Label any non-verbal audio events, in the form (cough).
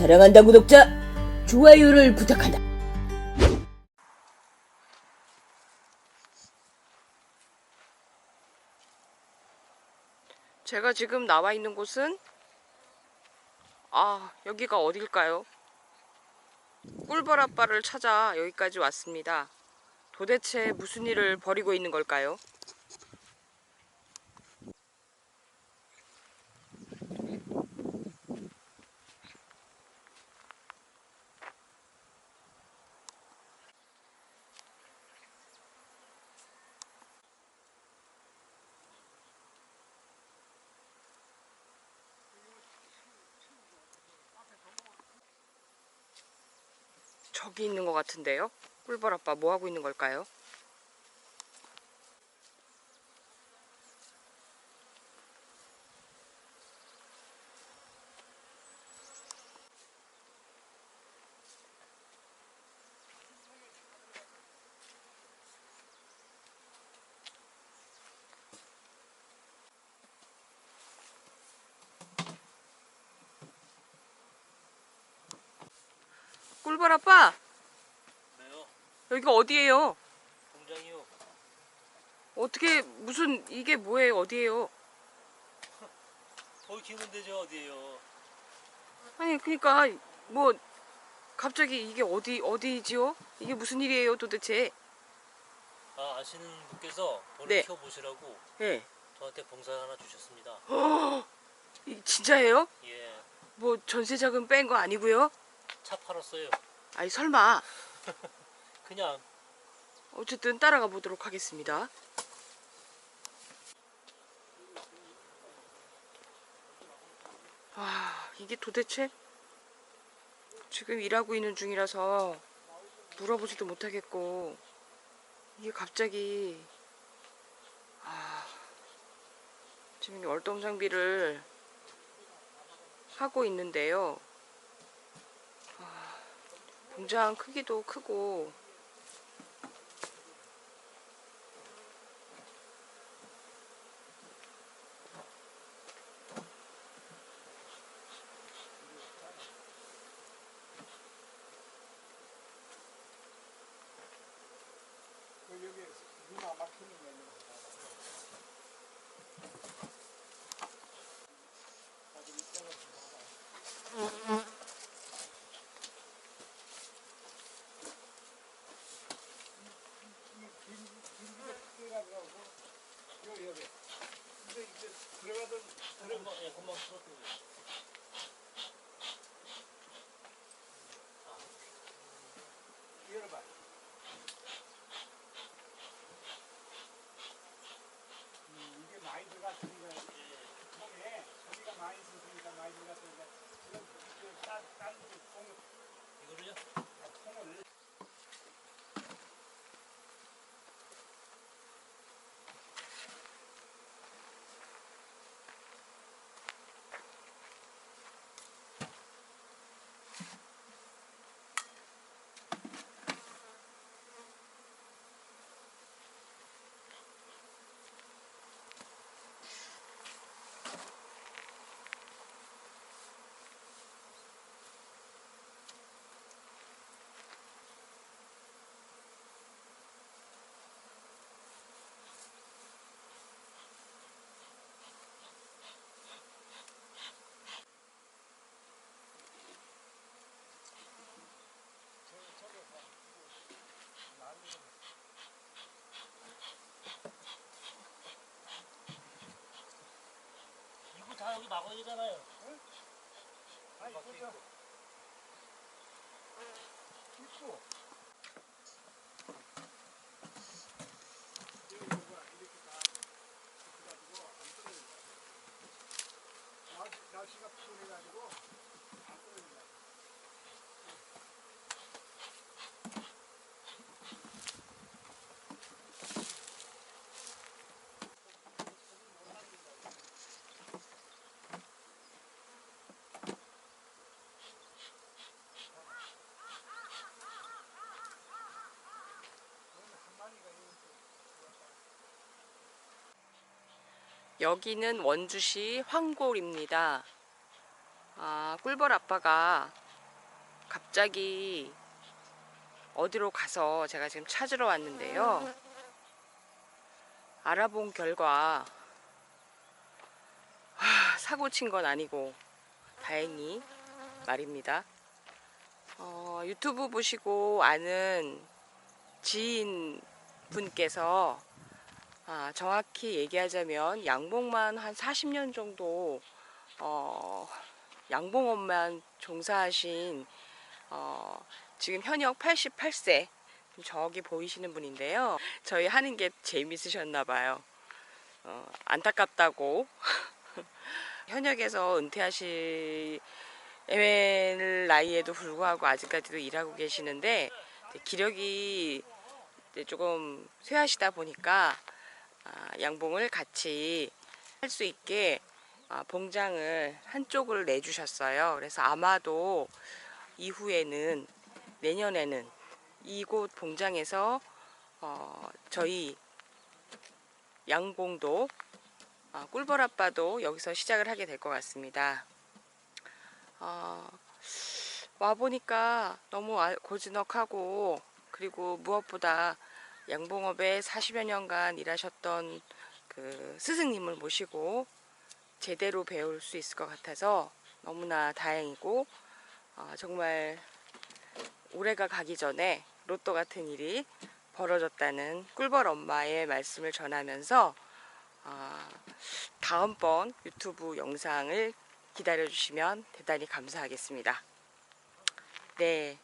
사랑한다 구독자 좋아요를 부탁한다. 제가 지금 나와 있는 곳은 아 여기가 어딜까요? 꿀벌 아빠를 찾아 여기까지 왔습니다. 도대체 무슨 일을 벌이고 있는 걸까요? 저기 있는 것 같은데요? 꿀벌 아빠 뭐 하고 있는 걸까요? 꿀벌 아빠 네요. 여기가 어디예요? 공장이요. 어떻게 무슨 이게 뭐예요? 어디예요? (laughs) 거기 키우면 되죠 어디에요? 아니 그러니까 뭐 갑자기 이게 어디 어디지요? 이게 무슨 일이에요 도대체? 아 아시는 분께서 벌을 네. 키워 보시라고 예. 저한테 봉사 하나 주셨습니다. (gasps) 이 진짜예요? 예. 뭐 전세 자금 뺀 거 아니고요? 차 팔았어요. 아니 설마 (laughs) 그냥 어쨌든 따라가 보도록 하겠습니다. 아 이게 도대체 지금 일하고 있는 중이라서 물어보지도 못하겠고 이게 갑자기 아 지금 월동 장비를 하고 있는데요. 아, 공장 크기도 크고 금방 예 금방 풀었고요. 이게 많이 들어갔으니까 통에 소리가 많이 있으니까 많이 들어갔으니까 지금 딴딴 통 이거를요? 통을 막아야 되잖아요. 아니 그죠. 있고. 날씨가 푸근해가지고 안 떨어진다. 여기는 원주시 황골입니다. 아, 꿀벌 아빠가 갑자기 어디로 가서 제가 지금 찾으러 왔는데요. 알아본 결과 하, 사고 친 건 아니고 다행히 말입니다. 어, 유튜브 보시고 아는 지인 분께서 아, 정확히 얘기하자면 양봉만 한 40년 정도 어, 양봉업만 종사하신 어, 지금 현역 88세 저기 보이시는 분인데요. 저희 하는 게 재밌으셨나 봐요. 어, 안타깝다고 (laughs) 현역에서 은퇴하실 나이에도 불구하고 아직까지도 일하고 계시는데 기력이 조금 쇠하시다 보니까 아, 양봉을 같이 할 수 있게 아, 봉장을 한쪽을 내주셨어요. 그래서 아마도 이후에는 내년에는 이곳 봉장에서 어, 저희 양봉도 아, 꿀벌 아빠도 여기서 시작을 하게 될 것 같습니다. 어, 와 보니까 너무 아- 고즈넉하고 그리고 무엇보다 양봉업에 40여 년간 일하셨던 그 스승님을 모시고 제대로 배울 수 있을 것 같아서 너무나 다행이고 어, 정말 올해가 가기 전에 로또 같은 일이 벌어졌다는 꿀벌 엄마의 말씀을 전하면서 어, 다음번 유튜브 영상을 기다려 주시면 대단히 감사하겠습니다. 네.